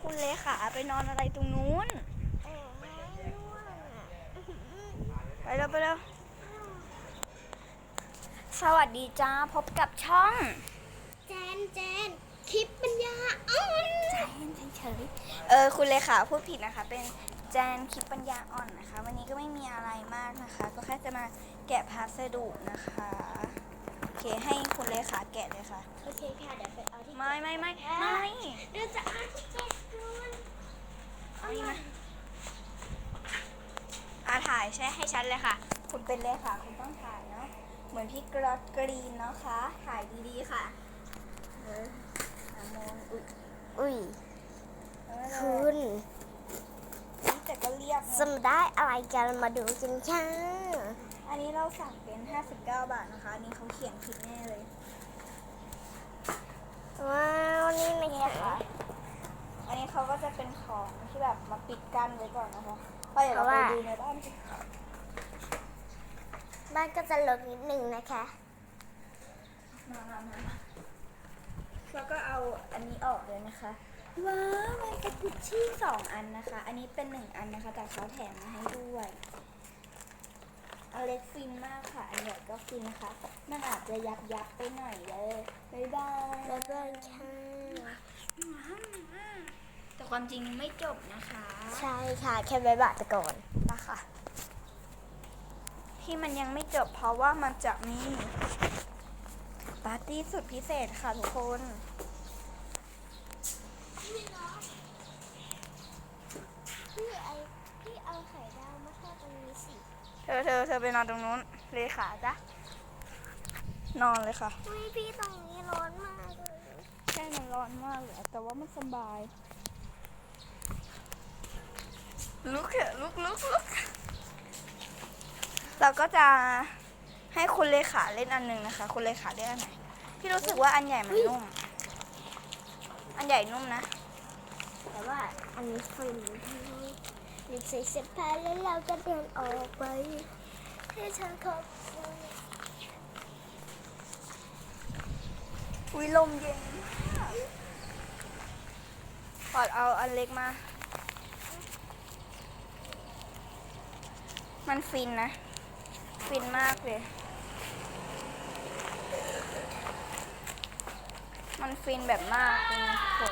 คุณเลขาไปนอนอะไรตรงนู้นเออไม่ง่วงอะไปแล้วไปแล้ว สวัสดีจ้าพบกับช่อง แจนแจนคลิปปัญญาอ่อนใจเย็นเฉยๆเออคุณเลขาพูดผิดนะคะ เป็นแจนคลิปปัญญาอ่อนนะคะ วันนี้ก็ไม่มีอะไรมากนะคะ ก็แค่จะมาแกะพัสดุนะคะโอ เคให้คุณเลขาแกะเลยค่ะ โอเคค่ะเดี๋ยวไปเอาที่ไม่ไม่ไม่ไม่เดี๋ยวจะเอาที่เจ็ดก่อนเอาไม่มามาอาถ่ายใช่ให้ชัดเลยค่ะ คุณเป็นเลขาคุณต้องถ่ายเนาะเหมือนพี่กรอตกรีนเนาะคะถ่ายดีๆค่ะเอออะมองอุ๊ยอุ้ยเออคุณแต่ก็เรียบจะนะมาได้อะไรกันมาดูกันค่ะ อันนี้เราสั่งเป็น 59 บาทนะคะ อันนี้เขาเขียนผิดแน่เลย ว้าวนี่นะนี่คะนะคะอันนี้เขาก็จะเป็นของที่แบบมาปิดกั้นไว้ก่อนนะคะไปเดี๋ยวเราไปดูในบ้านกันบ้านก็จะลกนิดนึงนะคะ มามามามาแล้วก็เอาอันนี้ออกเลยนะคะ ว้าว มันเป็นกุชชี่สองอันนะคะ อันนี้เป็นหนึ่งอันนะคะ แต่เขาแถมมาให้ด้วย อันเล็กฟินมากค่ะ อันใหญ่ก็ฟินนะคะ มันอาจจะยับยับๆไปหน่อยเลย บ๊ายบาย บ๊ายบายค่ะแต่ความจริงไม่จบนะคะ ใช่ค่ะ แค่บ๊ายบายไปก่อนมาค่ะที่มันยังไม่จบเพราะว่ามันจะมีปาร์ตี้สุดพิเศษค่ะทุกคนพี่ไอพี่เอาไข่ดาวมาทอดตรงนี้สิ เธอเธอเธอไปนอนตรงนู้นเลขาจ้ะนอนเลยค่ะอุ้ยพี่ตรงนี้ร้อนมากเลยใช่มันร้อนมากเลยแต่ว่ามันสบาย ลุกเถอะลุกลุกลุกเราก็จะให้คุณเลขาเล่นอันหนึ่งนะคะ คุณเลขาเล่นอันไหนพี่รู้สึกว่าอันใหญ่มันนุ่ม อันใหญ่นุ่มนะ แต่ว่าอันนี้ฟิน หรือใส่เสื้อผ้าแล้วเราก็เดินออกไปให้เธอขอบคุณอุ้ยลมเย็นมากปอดเอาอันเล็กมา มันฟินนะ ฟินมากเลย มันฟินแบบมากเลยนคน